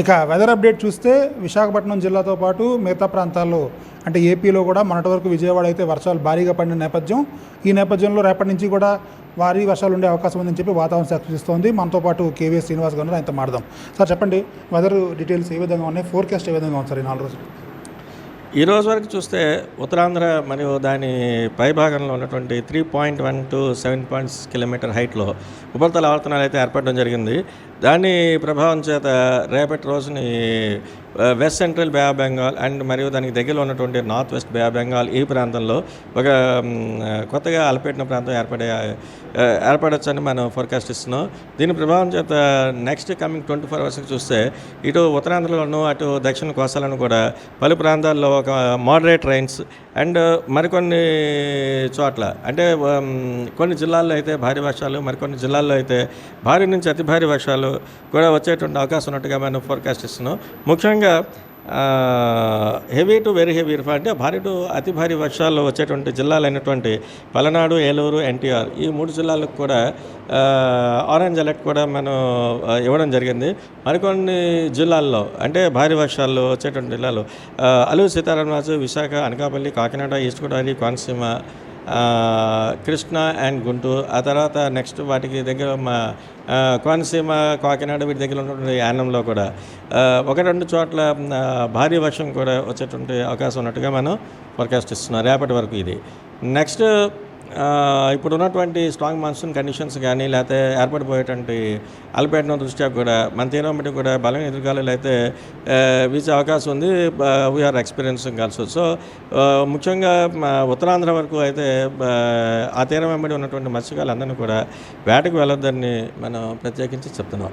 ఇక weather update చూస్తే విశాఖపట్నం జిల్లాతో పాటు మిగతా ప్రాంతాల్లో అంటే ఏపీలో కూడా మొన్నటి వరకు విజయవాడ అయితే వర్షాలు భారీగా పడిన నేపథ్యం. ఈ నేపథ్యంలో రేపటి నుంచి కూడా భారీ వర్షాలు ఉండే అవకాశం ఉందని చెప్పి వాతావరణ శాఖ సూచిస్తోంది. మనతో పాటు కేవీఎస్ శ్రీనివాస్ గారు ఆయనతో మాడదాం సార్ చెప్పండి వెదర్ డీటెయిల్స్ ఏ విధంగా ఉన్నాయి? ఫోర్కాస్ట్ ఏ విధంగా ఉంది సార్ ఈ నాలుగు రోజులు? ఈ రోజు వరకు చూస్తే ఉత్తరాంధ్ర మరియు దాని పై భాగంలో ఉన్నటువంటి three point one two seven points kilometre హైట్లో ఉపరితల ఆవర్తనాలు అయితే ఏర్పడడం జరిగింది. దాని ప్రభావం చేత రేపటి రోజుని west central bay of Bengal and మరియు దానికి దగ్గరలో ఉన్నటువంటి north west bay of Bengal ఈ ప్రాంతంలో ఒక కొత్తగా అలపెట్టిన ప్రాంతం ఏర్పడే ఏర్పడొచ్చని మనం ఫోర్కాస్ట్ ఇస్తున్నాం. దీని ప్రభావం చేత నెక్స్ట్ కమింగ్ ట్వంటీ ఫోర్ అవర్స్కి చూస్తే ఇటు ఉత్తరాంధ్రలోను అటు దక్షిణ కోస్తాలను కూడా పలు ప్రాంతాల్లో ఒక మోడరేట్ రైన్స్ అండ్ మరికొన్ని చోట్ల అంటే um, కొన్ని జిల్లాల్లో అయితే భారీ వర్షాలు మరికొన్ని జిల్లాల్లో అయితే భారీ నుంచి అతి భారీ వర్షాలు కూడా వచ్చేటువంటి అవకాశం ఉన్నట్టుగా మనం ఫోర్కాస్ట్ ఇస్తున్నాం ముఖ్యంగా హెవీ టు వెరీ హెవీ అంటే భారీ టు అతి భారీ వర్షాలు వచ్చేటువంటి జిల్లాలైనటువంటి పలనాడు ఏలూరు ఎన్టీఆర్ ఈ మూడు జిల్లాలకు కూడా ఆరెంజ్ అలర్ట్ కూడా మనం ఇవ్వడం జరిగింది. మరికొన్ని జిల్లాల్లో అంటే భారీ వర్షాలు వచ్చేటువంటి జిల్లాలు ఆ, అల్లూరు సీతారామరాజు విశాఖ అనకాపల్లి కాకినాడ ఈస్ట్ గోదావరి కోనసీమ కృష్ణ అండ్ గుంటూరు. ఆ తర్వాత నెక్స్ట్ వాటికి దగ్గర మా కోనసీమ కాకినాడ వీటి దగ్గర ఉన్నటువంటి యానంలో కూడా ఒక రెండు చోట్ల భారీ వర్షం కూడా వచ్చేటువంటి అవకాశం ఉన్నట్టుగా మనం ఫోర్కాస్ట్ ఇస్తున్నాం రేపటి వరకు ఇది. నెక్స్ట్ ఇప్పుడు ఉన్నటువంటి స్ట్రాంగ్ మాన్సూన్ కండిషన్స్ కానీ లేకపోతే ఏర్పడిపోయేటువంటి అల్పేటన దృష్ట్యా కూడా మన తీరం బట్టి కూడా బలమైన ఎదురుగాలు అయితే వీచే అవకాశం ఉంది. వీఆర్ ఎక్స్పీరియన్సింగ్ ఆల్సో సో ముఖ్యంగా ఉత్తరాంధ్ర వరకు అయితే ఆ, తీరం వెంబడి ఉన్నటువంటి మత్స్యకారులందరినీ కూడా వేటకు వెళ్ళొద్దని మనం ప్రత్యేకించి చెప్తున్నాం.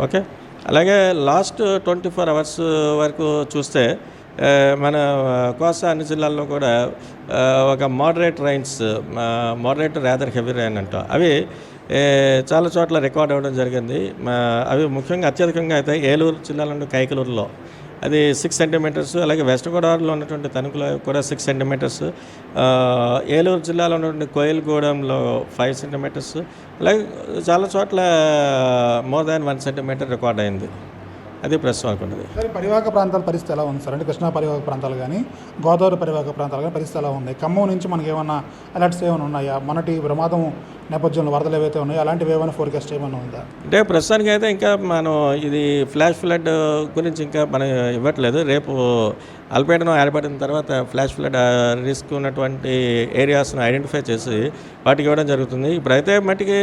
ఓకే అలాగే లాస్ట్ ట్వంటీ ఫోర్ అవర్స్ వరకు చూస్తే మన కోస్తా అన్ని జిల్లాల్లో కూడా ఒక moderate rains moderate rather heavy rain అంటాం. అవి చాలా చోట్ల రికార్డ్ అవ్వడం జరిగింది. అవి ముఖ్యంగా అత్యధికంగా అయితే ఏలూరు జిల్లాలో కైకలూరులో. అది సిక్స్ సెంటీమీటర్స్ అలాగే వెస్ట్ గోదావరిలో ఉన్నటువంటి తణుకులో కూడా సిక్స్ సెంటీమీటర్స్ ఏలూరు జిల్లాలో ఉన్నటువంటి కోయిలగూడెంలో ఫైవ్ సెంటీమీటర్స్ అలాగే చాలా చోట్ల more than one centimetre record అయింది. అది ప్రస్తుతం అనుకున్నది. సరే పరివాహక ప్రాంతాల పరిస్థితి ఎలా ఉంది సార్? అంటే కృష్ణా పరివాహక ప్రాంతాలు కానీ గోదావరి పరివాహక ప్రాంతాలు కానీ పరిస్థితి ఎలా ఉంది ఖమ్మం నుంచి మనకి ఏమైనా అలర్ట్స్ ఏమైనా ఉన్నాయా? మనటి ప్రమాదం నేపథ్యంలో వరదలు ఏవైతే ఉన్నాయో అలాంటివి ఏమైనా ఫోర్కాస్ట్ ఏమైనా ఉందా? అంటే ప్రస్తుతానికి అయితే ఇంకా మనం ఇది ఫ్లాష్ ఫ్లడ్ గురించి ఇంకా మనం ఇవ్వట్లేదు. రేపు అల్పేటను ఏర్పడిన తర్వాత ఫ్లాష్ ఫ్లడ్ రిస్క్ ఉన్నటువంటి ఏరియాస్ను ఐడెంటిఫై చేసి వాటికి ఇవ్వడం జరుగుతుంది. ఇప్పుడైతే మట్టికి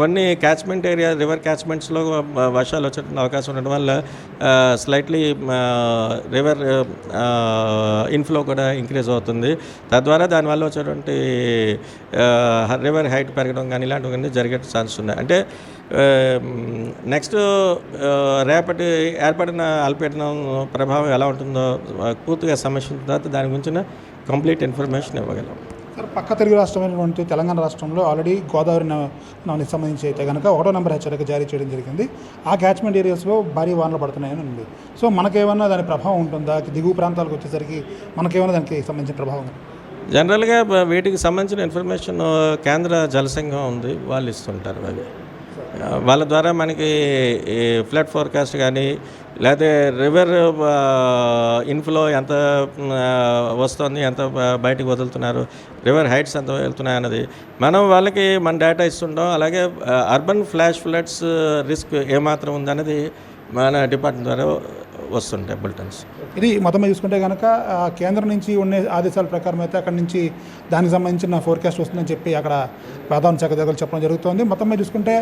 కొన్ని క్యాచ్మెంట్ ఏరియా రివర్ క్యాచ్మెంట్స్లో వర్షాలు వచ్చే అవకాశం ఉండడం వల్ల స్లైట్లీ రివర్ ఇన్ఫ్లో కూడా ఇంక్రీజ్ అవుతుంది. తద్వారా దానివల్ల వచ్చేటువంటి రివర్ హైట్ పెరగడం కానీ ఇలాంటివి కానీ జరిగే ఛాన్స్ ఉన్నాయి. అంటే నెక్స్ట్ రేపటి ఏర్పడిన అల్పీడనం ప్రభావం ఎలా ఉంటుందో పూర్తిగా సమీక్షించిన తర్వాత దాని గురించిన కంప్లీట్ ఇన్ఫర్మేషన్ ఇవ్వగలం. సార్ పక్క తెలుగు రాష్ట్రమైనటువంటి తెలంగాణ రాష్ట్రంలో ఆల్రెడీ గోదావరి నదికి సంబంధించి అయితే కనుక ఒకటో నెంబర్ హెచ్చరిక జారీ చేయడం జరిగింది. ఆ క్యాచ్మెంట్ ఏరియాస్లో భారీ వానలు పడుతున్నాయని ఉంది. సో మనకేమన్నా దాని ప్రభావం ఉంటుందా? దిగువ ప్రాంతాలకు వచ్చేసరికి మనకేమైనా దానికి సంబంధించిన ప్రభావం జనరల్గా వీటికి సంబంధించిన ఇన్ఫర్మేషన్ కేంద్ర జలసంఘం ఉంది. వాళ్ళు ఇస్తుంటారు అది వాళ్ళ ద్వారా మనకి ఫ్లడ్ ఫోర్కాస్ట్ కానీ లేకపోతే రివర్ ఇన్ఫ్లో ఎంత వస్తుంది ఎంత బయటకు వదులుతున్నారు రివర్ హైట్స్ ఎంత వెళ్తున్నాయి అన్నది మనం వాళ్ళకి మన డేటా ఇస్తుంటాం. అలాగే అర్బన్ ఫ్లాష్ ఫ్లడ్స్ రిస్క్ ఏమాత్రం ఉందన్నది మన డిపార్ట్మెంట్ ద్వారా వస్తుంటాయి బులెటిన్స్ ఇది మొత్తం చూసుకుంటే కనుక కేంద్రం నుంచి ఉండే ఆదేశాల ప్రకారం అయితే అక్కడి నుంచి దానికి సంబంధించిన ఫోర్కాస్ట్ వస్తుందని చెప్పి అక్కడ వాతావరణ శాఖ దగ్గర చెప్పడం జరుగుతుంది. మొత్తం మీద చూసుకుంటే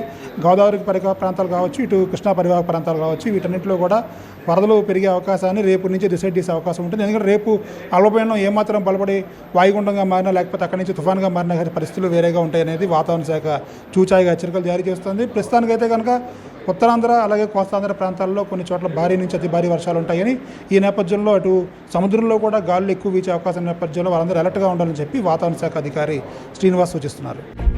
గోదావరి పరివాహక ప్రాంతాలు కావచ్చు ఇటు కృష్ణా పరివాహక ప్రాంతాలు కావచ్చు వీటన్నిటిలో కూడా వరదలు పెరిగే అవకాశాన్ని రేపు నుంచి డిసైడ్ చేసే అవకాశం ఉంటుంది. ఎందుకంటే రేపు అల్పపీడనం ఏమాత్రం బలపడి వాయుగుండంగా మారినా లేకపోతే అక్కడి నుంచి తుఫాన్గా మారినా పరిస్థితులు వేరేగా ఉంటాయనేది వాతావరణ శాఖ చూచాయిగా హెచ్చరికలు జారీ చేస్తుంది. ప్రస్తుతానికైతే కనుక ఉత్తరాంధ్ర అలాగే కోస్తాంధ్ర ప్రాంతాల్లో కొన్ని చోట్ల భారీ నుంచి అతి భారీ వర్షాలు ఉంటాయని ఈ నేపథ్యంలో అటు సముద్రంలో కూడా గాలులు ఎక్కువ వీచే అవకాశం నేపథ్యంలో వాళ్ళందరూ అలర్ట్గా ఉండాలని చెప్పి వాతావరణ శాఖ అధికారి శ్రీనివాస్ సూచిస్తున్నారు.